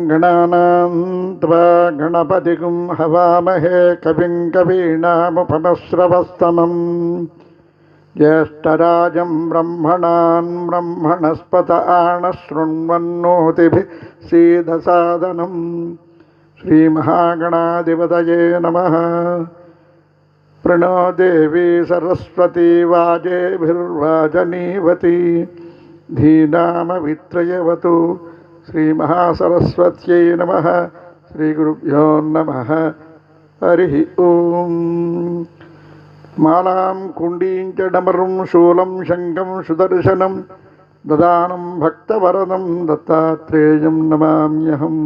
गणानां त्वा गणपतिगुं हवामहे कविं कवीनामुपमश्रवस्तमम् ज्येष्ठराजं ब्रह्मणान् ब्रह्मणस्पत आणशृण्वन्नोतिभिः सीदसादनम् श्रीमहागणाधिपतये नमः प्रणो देवी सरस्वती वाजेभिर्वाजनीवती धीनामवित्रयवतु శ్రీమహాసరస్వత్యై నమ. శ్రీగురుభ్యో నమ. హరి ఓం. మాలాం కుండీం చ డమరుం శూలం శంఖం సుదర్శనం. దదానం భక్తవరదం దత్తాత్రేయం నమామ్యహం.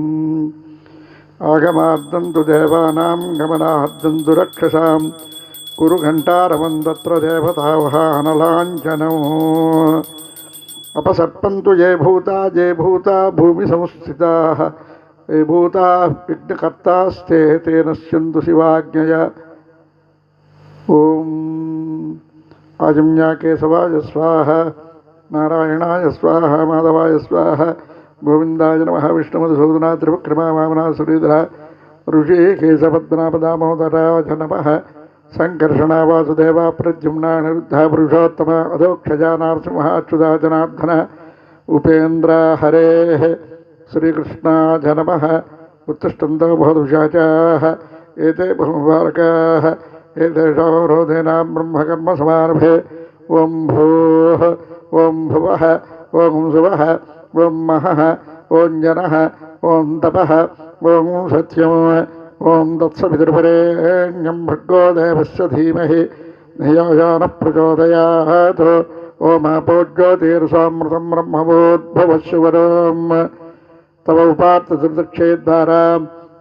ఆగమార్థం తు దేవానాం గమనార్థం తు రక్షసాం. కురు ఘంటారవం తత్ర దేవతావహానలాంఛనో అపసర్పంతు ఏ భూత జే భూత భూమి సంస్థితా. ఏ భూత విఘ్నకర్తాస్తే తేన స్యందు శివాజ్ఞయ. ఓం ఆజమ్యా కేశవాయ స్వాహ. నారాయణాయ స్వాహ. మాధవాయ స్వాహ. గోవిందాయ నమ. విష్ణుమధుసూదనా త్రివిక్రమ వామనా సురీధర. ఋషి కేశపద్మనాపదామోదరాజ నమ. सङ्कर्षणा वासुदेवा प्रद्युम्ना निरुद्धा पुरुषोत्तम अधोक्षजा नारसिंहाच्युता जनार्दन उपेन्द्र हरेः श्रीकृष्णाय नमः उत्तिष्ठन्तो बहुदुषाचाः एते बहुमुबारकाः। एतेषां रोधेनां ब्रह्मकर्मसमारभे। ॐ भूः ॐ भुवः ॐ सुवः ॐ महः ॐ जनः ॐ तपः ॐ सत्यम्। ॐ तत्सवितुर्परेण्यं भर्गो देवस्य धीमहि धियोजानः प्रचोदयात् ओमापोज्योतिर्सामृतं ब्रह्मवोद्भवशिवरम् तव उपात्तदुर्दक्षेद्वारा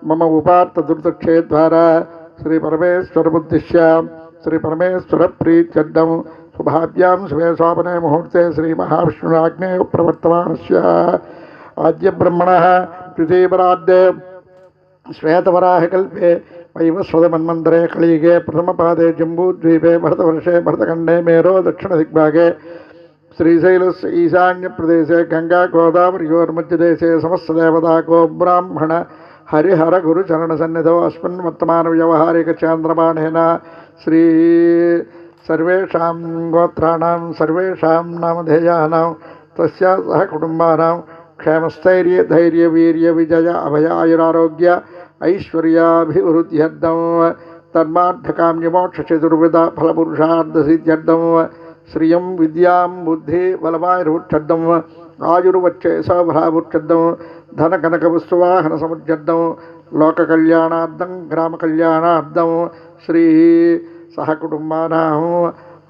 मम उपात्तदुर्दक्षेद्वारा श्रीपरमेश्वरमुद्दिश्य श्रीपरमेश्वरप्रीत्यर्थं शुभाभ्यां शिवे स्वापने मुहूर्ते श्रीमहाविष्णुराज्ञे प्रवर्तमानस्य। आद्यब्रह्मणः द्वितीयपराद्ये श्वेतवराहकल्पे वैवस्वतमन्वन्तरे कलियुगे प्रथमपादे जम्बूद्वीपे भरतवर्षे भरतखण्डे मेरो दक्षिणदिग्भागे श्रीशैलस्य ईशान्यप्रदेशे गङ्गागोदावर्योर्मध्यदेशे समस्तदेवताको ब्राह्मण हरिहरगुरुचरणसन्निधौ अस्मिन् वर्तमानव्यावहारिकचान्द्रमाणेन श्री सर्वेषां गोत्राणां सर्वेषां नामधेयानां तस्या सह कुटुम्बानां ఐశ్వర్యాభివృద్ధ్యర్థం తన్మార్థకామ్యమోక్షచతుర్విధ ఫలపురుషార్థసిద్ధ్యర్థం శ్రియం విద్యాం బుద్ధి బలమాయుర్వృక్షడ్డం ఆయుర్వచ్చేస బలావృక్షడ్డం ధన కనక వస్తువాహన సముద్యర్థం లోక కళ్యాణార్థం గ్రామ కళ్యాణార్థం శ్రీ సహకుటుంబానాం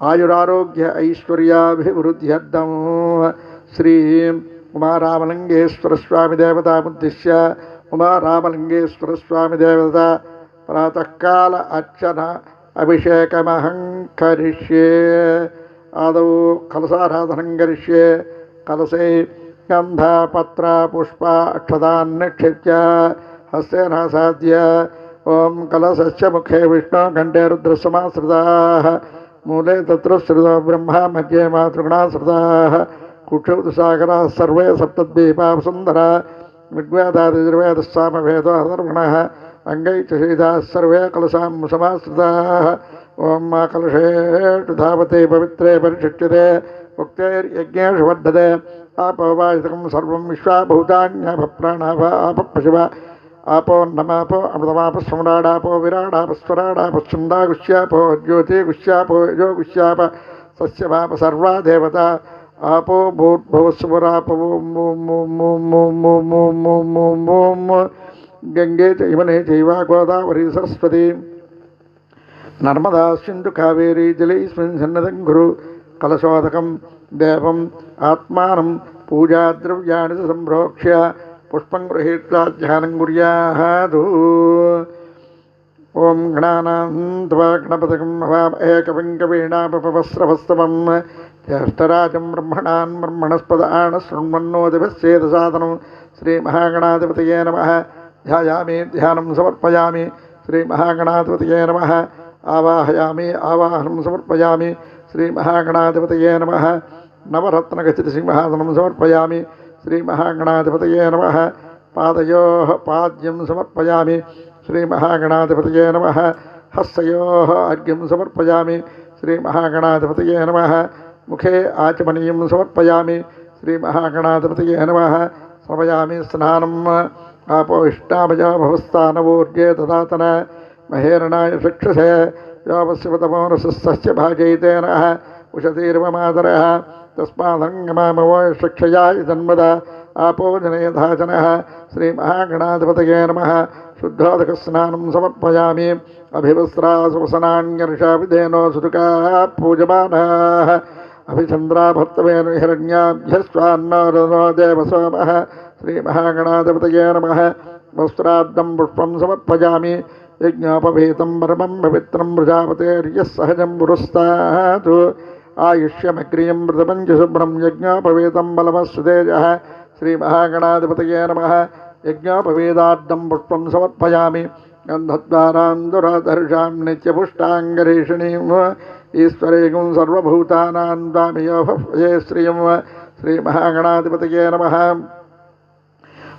ఆయురారోగ్య ఐశ్వర్యాభివృద్ధ్యర్థం శ్రీ ఉమారామలింగేశ్వర స్వామి దేవతాముద్దిశ్య ఉమారామలింగేశ్వర స్వామి దేవత ప్రాతకాల అర్చన అభిషేకమహంకరిష్యే ఆదౌ కలసారాధనం కరిష్యే కలసే గంధ పత్ర పుష్ప అక్షదాన్ నిక్షిప్య హస్తేన సాధ్య ఓం కలసస్య ముఖే విష్ణు కంఠే రుద్రసమాశ్రితా మూలే తత్రశ్రుతో బ్రహ్మ మధ్యే మాతృగుణాశ్రితా కుక్షౌతు సర్వే సప్తద్వీపా సుందర अधर्वणः अङ्गै च शीताः सर्वे कलशां समाश्रिताः। ॐ मा कलशेषु धावते, पवित्रे परिशिष्यते, उक्तैर्यज्ञेषु वर्धते। आपोवायुतकं सर्वं विश्वाभूतान्यभप्राणाभ आपपशिव आपो नमापो अमृतमापः सम्राडापो विराडापस्वराडापः छन्दागुष्यापो ज्योतिगुष्यापो यजोगुष्याप सस्यभाप सर्वा देवता ఆపో భూద్భవస్వరాపం గంగే చైమనే చైవా గోదావరి సరస్వతి నర్మదా సింధు కావేరీ జలైస్మిన్ సన్నదం గురు కలశోదకం దేవం ఆత్మానం పూజాద్రవ్యాణి సంప్రోక్ష్య పుష్పం గృహీత్వా ధ్యానం గుర్యాదు ఓం గణానా గణపతకం హవామహే కవిం కవీణాపవస్రవస్తవం हवामहे कविं कवीणापपस्रवस्तमं ज्येष्ठराजं ब्रह्मणान् ब्रह्मणस्पद आणशृण्वन्नोदिभस्येदसादनं श्रीमहागणाधिपतये नमः ध्यायामि ध्यानं समर्पयामि श्रीमहागणाधिपतये नमः आवाहयामि आवाहनं समर्पयामि श्रीमहागणाधिपतये नमः नवरत्नखचितसिंहासनं समर्पयामि श्रीमहागणाधिपतये नमः पादयोः पाद्यं समर्पयामि श्रीमहागणाधिपतये नमः हस्तयोः अर्घ्यं समर्पयामि श्रीमहागणाधिपतये नमः मुखे आचमनीयं समर्पयामि श्रीमहागणाधिपतये नमः। समयामि स्नानम् आपो इष्टामया भवस्तानवोर्गे ददातन। महेरणाय शिक्षसे। योपस्यतमो रसस्य भाजयिते नः उषतीर्वमादरः तस्मादङ्गमामवो शिक्षया इदन्वद आपो जनयधाचनः श्रीमहागणाधिपतये नमः। शुद्धोदकस्नानं समर्पयामि। अभिवस्त्रा सुवसनान्यर्षाभिधेनो सुतुकाः पूजमानाः। अभिचन्द्रा भर्तवेनु हिरण्याभ्यस्वान्नो देवसोमः श्रीमहागणाधिपतये नमः वस्त्राद्दं पुष्पं समर्पयामि यज्ञोपवीतं परमं पवित्रं प्रजापतेर्यः सहजं पुरस्तात् आयुष्यमग्रियं मृतपञ्चशुभ्रं यज्ञोपवीतं बलमस्सुतेजः श्रीमहागणाधिपतये नमः यज्ञोपवेदार्धं पुष्पं समर्पयामि नित्यपुष्टाङ्गरेषिणीम् ईश्वरेगुं सर्वभूतानां दामियोभये श्रियं श्रीमहागणाधिपतये नमः।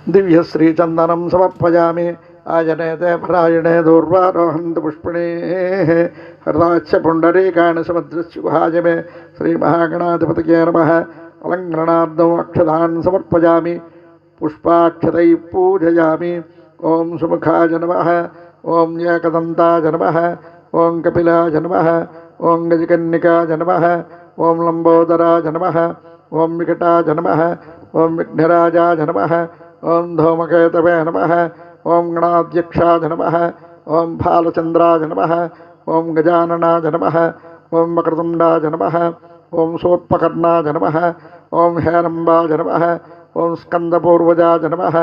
दिव्यश्रीचन्दनं समर्पयामि। आजनेते परायणे दूर्वारोहन्तु पुष्पिणेः। हृदाच्च पुण्डरीकाणि समुद्रस्य मे श्रीमहागणाधिपतये नमः। अलङ्करणार्धम् अक्षतान् समर्पयामि। पुष्पाक्षतैः पूजयामि। ॐ सुमुखाय नमः। ॐ एकदन्ताय नमः। ॐ कपिलाय नमः। ॐ गजकन्निकाय नमः ॐ लम्बोदराय नमः ॐ विकटाय नमः ॐ विघ्नराजाय नमः ॐ धूमकेतवे नमः ॐ गणाध्यक्षाय नमः ॐ फालचन्द्राय नमः ॐ गजाननाय नमः ॐ वक्रतुण्डाय नमः ॐ सोत्पकर्णाय नमः ॐ हेरम्बाय नमः ॐ स्कन्दपूर्वजाय नमः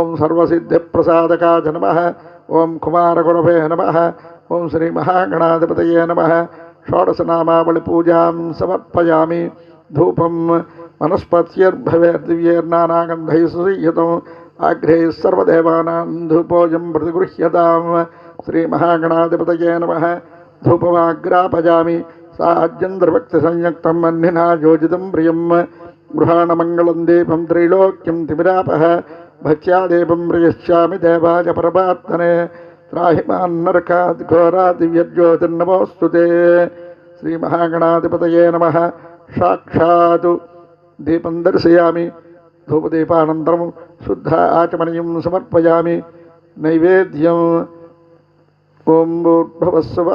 ॐ सर्वसिद्धिप्रसादकाय नमः ॐ कुमारगुरवे नमः ॐ श्रीमहागणाधिपतये नमः షోడశనామావళి పూజాం సమర్పయామి ధూపం వనస్పత్యర్భవేర్దివ్యేర్నానాగంధైసుసంయుతం ఆగ్రే సర్వదేవానాం ధూపోజం ప్రతిగృహ్యతాం శ్రీమహాగణాధిపతయే నమ ధూపమాగ్రాపజామి సాజ్యంద్రభక్తిసంయుక్తం అన్నినా యోజితం ప్రియం గృహాణమంగళం దీపం త్రైలోక్యం తిమిరాప భక్త్యాదేవం ప్రియశ్చామి దేవాయ పరమాత్మనే రాహిమాన్నరకాద్ ఘోరా దివ్యజ్యోతిర్నమోస్తుతే శ్రీమహాగణాధిపతయే నమ సాక్షాత్ దీపం దర్శయామి ధూపదీపానంతరం శుద్ధ ఆచమనీయం సమర్పయామి నైవేద్యం ఓం భూర్భవస్సువ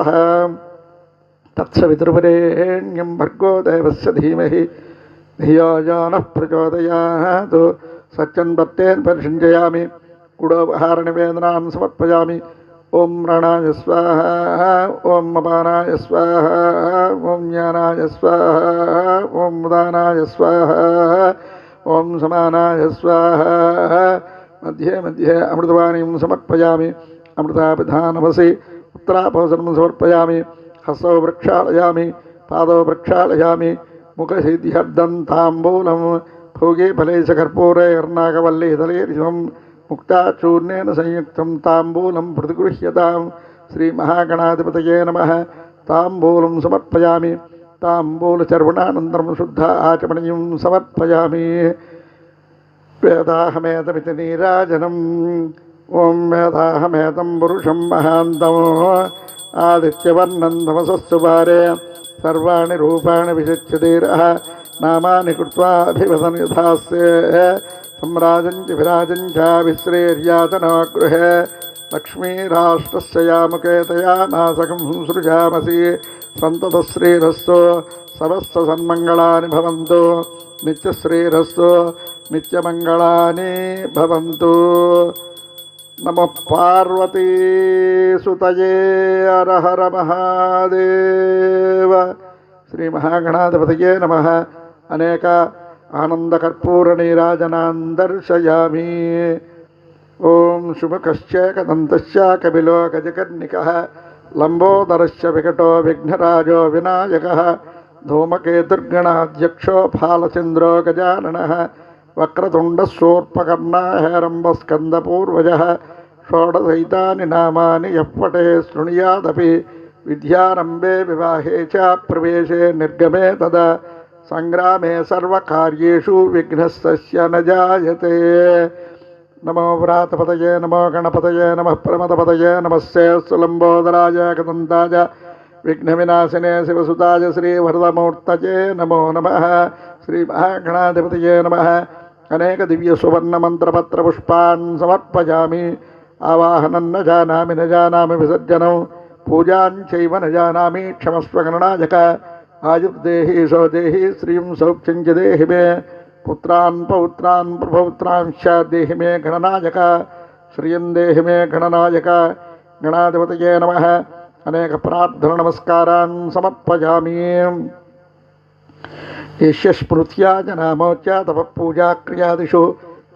తత్సవితృపరేణ్యం భర్గో దేవస్య ధీమహి ధియోజాన ప్రచోదయాత్ సత్యం దత్తేన్ పరిషించయామి గుడోపహార నివేదనాన్ సమర్పయామి ॐ रणाय स्वाहा ॐ अपानाय स्वाहा ॐ ज्ञानाय स्वाहा ॐ उदानाय स्वाहा ॐ समानाय स्वाहा। मध्ये मध्ये अमृतवाणीं समर्पयामि अमृतापिधानमसि उत्तरापोषणं समर्पयामि हस्तौ प्रक्षालयामि पादौ प्रक्षालयामि मुखसिद्ध्यर्धं ताम्बूलं भोगे फले च कर्पूरे कर्णाकवल्लीतलेरिवं मुक्ताचूर्णेन संयुक्तं ताम्बूलं प्रतिगृह्यतां श्रीमहागणाधिपतये नमः। ताम्बूलं समर्पयामि। ताम्बूलचर्वणानन्तरं शुद्ध आचमनीयं समर्पयामि। वेदाहमेतमिति नीराजनम्। ॐ वेदाहमेतं पुरुषं महान्तम्। आदित्यवर्णं तमसस्तु पारे सर्वाणि रूपाणि विशिच्यतीरः नामानि कृत्वाभिवदन् यथास्ये। सम्राजं च विराजं च विश्रेर्यातनो गृहे लक्ष्मीराष्ट्रस्य यामुकेतया नासकं सृजामसि सन्ततश्रीरस्तु समस्तसन्मङ्गलानि भवन्तु। नित्यश्रीरस्तु नित्यमङ्गलानि भवन्तु। नमः पार्वतीसुतये हर हर महादेव। श्रीमहागणाधिपतये नमः। अनेक आनन्दकर्पूरनीराजनान् दर्शयामि ॐ शुभकश्चेकदन्तश्च कपिलो गजकर्णिकः लम्बोदरश्च विकटो विघ्नराजो विनायकः धूमकेतुर्गणाध्यक्षो फालचन्द्रो गजाननः वक्रतुण्डस्वोर्पकर्णा हेरम्बस्कन्दपूर्वजः षोडशैतानि नामानि यः पटे शृणुयादपि विद्यारम्भे विवाहे च प्रवेशे निर्गमे तदा सङ्ग्रामे सर्वकार्येषु विघ्नस्तस्य न जायते। नमो व्रातपतये, नमो गणपतये, नमः प्रमदपतये नमस्ते सुलम्बोदराय कदन्ताय विघ्नविनाशिने, शिवसुताय, श्रीवरदमूर्तये नमो नमः। श्रीमहागणाधिपतये नमः। अनेकदिव्यसुवर्णमन्त्रपत्रपुष्पान् समर्पयामि। आवाहनं न जानामि न जानामि विसर्जनं। पूजां न जानामि, क्षमस्व गणनायक। ആജും ദേഹി ഈശോ ദേഹി ശ്രീം സൗഖ്യം ച ദേഹി മേ പുത്രാൻ പൗത്രാൻ പ്രപൗത്രാംശ ദേഹി മേ ഗണനായക ശ്രീയം ദേഹി മേ ഗണനായക ഗണാധിപതയേ നമ അനേക പ്രാർത്ഥന നമസ്കാരാൻ സമർപ്പയാമി യശ്യസ്മൃത്യാ ജനാമോച്ച തപഃപൂജാക്രിയാദിഷു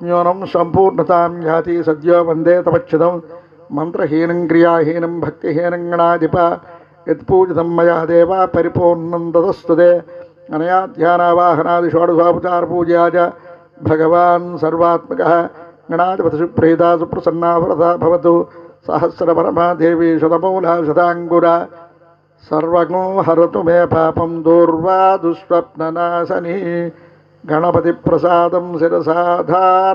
ന്യൂനം സമ്പൂർണതാം യാതി സദ്യോ വന്ദേ തപച്ഛുതം മന്ത്രഹീനം ക്രിയാഹീനം ഭക്തിഹീനം ഗണാധിപ యత్పూజితం మయా దేవా పరిపూర్ణం తదస్తుదే అనయా ధ్యానావాహనాది షోడశాపచారపూజయాచ భగవాన్ సర్వాత్మక గణాధిపతిప్రీతా సుప్రసన్నావరత భవతు సహస్రపరమాదేవి శతమూల శతాంగుర సర్వగో హరతు మే పాపం దూర్వా దుస్వప్ననాశని గణపతి ప్రసాదం శిరసాధార